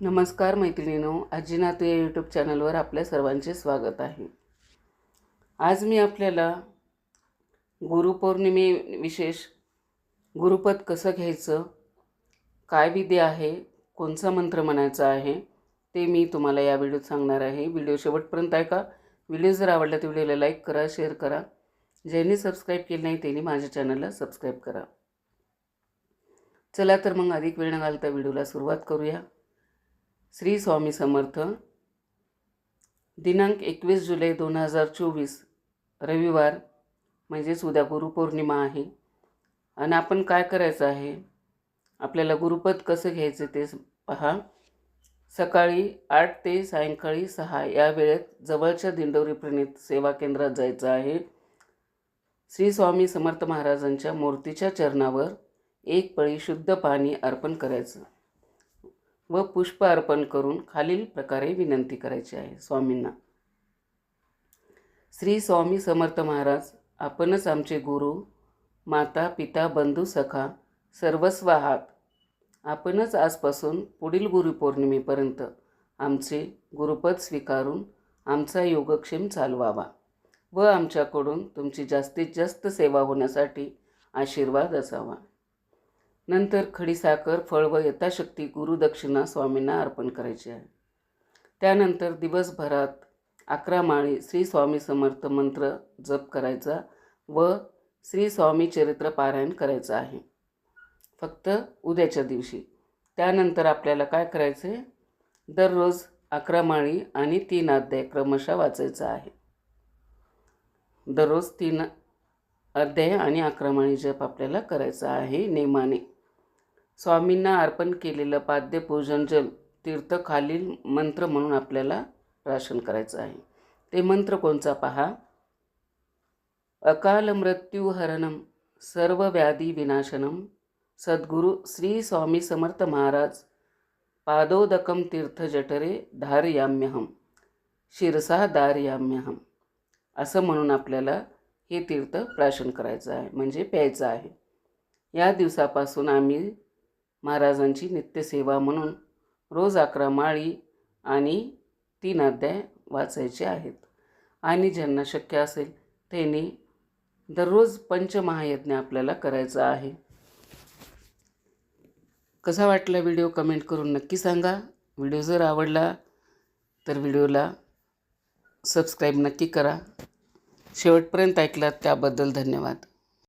नमस्कार मैत्रिणीनो आजीनातू या यूट्यूब चॅनलवर आपल्या सर्वांचे स्वागत आहे. आज मी आपल्याला गुरुपौर्णिमे विशेष गुरुपद कसं घ्यायचं काय विधी आहे कोणचा मंत्र म्हणायचा आहे ते मी तुम्हाला या व्हिडिओत सांगणार आहे. व्हिडिओ शेवटपर्यंत ऐका. व्हिडिओ जर आवडला तर व्हिडिओला लाईक करा शेअर करा. ज्यांनी सबस्क्राईब केलं नाही त्यांनी माझ्या चॅनलला सबस्क्राईब करा. चला तर मग अधिक वेळ न घालता व्हिडिओला सुरुवात करूया. श्री स्वामी समर्थ दिनांक एकवीस जुलै दोन हजार चोवीस रविवार म्हणजेच उद्या गुरुपौर्णिमा आहे. आणि आपण काय करायचं आहे? आपल्याला गुरुपद कसं घ्यायचं ते पहा. सकाळी आठ ते सायंकाळी सहा या वेळेत जवळच्या दिंडोरी प्रणित सेवा केंद्रात जायचं आहे. श्री स्वामी समर्थ महाराजांच्या मूर्तीच्या चरणावर एक पळी शुद्ध पाणी अर्पण करायचं. व पुष्प अर्पण करून खालील प्रकारे विनंती करायची आहे. स्वामींना. श्री स्वामी समर्थ महाराज आपणच आमचे गुरु माता पिता बंधू सखा सर्वस्व आहात. आपणच आजपासून पुढील गुरुपौर्णिमेपर्यंत आमचे गुरुपद स्वीकारून आमचा योगक्षेम चालवावा व आमच्याकडून तुमची जास्तीत जास्त सेवा होण्यासाठी आशीर्वाद असावा. नंतर खडीसाखर फळ व यथाशक्ती गुरुदक्षिणा स्वामींना अर्पण करायची आहे. त्यानंतर दिवसभरात अकरा माळी श्री स्वामी समर्थ मंत्र जप करायचा व श्री स्वामी चरित्र पारायण करायचं आहे. फक्त उद्याच्या दिवशी. त्यानंतर आपल्याला काय करायचं आहे दररोज अकरा माळी आणि तीन अध्याय क्रमशः वाचायचं आहे. दररोज तीन अध्याय आणि अकरा माळी जप आपल्याला करायचा आहे नेमाने. स्वामींना अर्पण केलेलं पाद्यपूजन जल तीर्थ खालील मंत्र म्हणून आपल्याला प्राशन करायचं आहे. ते मंत्र कोणचा पहा? अकाल मृत्यूहरणम सर्व व्याधी विनाशनम सद्गुरू श्री स्वामी समर्थ महाराज पादोदकम तीर्थ जठरे धारयाम्यहम शिरसा दारयाम्यहम असं म्हणून आपल्याला हे तीर्थ प्राशन करायचं आहे म्हणजे प्यायचं आहे. या दिवसापासून आम्ही महाराजांची नित्यसेवा म्हणून रोज अकरा माळी आणि तीन अध्याय वाचायचे आहेत. आणि ज्यांना शक्य असेल त्यांनी दररोज पंचमहायज्ञ आपल्याला करायचा आहे. कसा वाटला व्हिडिओ कमेंट करून नक्की सांगा. व्हिडिओ जर आवडला तर व्हिडिओला सबस्क्राईब नक्की करा. शेवटपर्यंत ऐकलात त्याबद्दल धन्यवाद.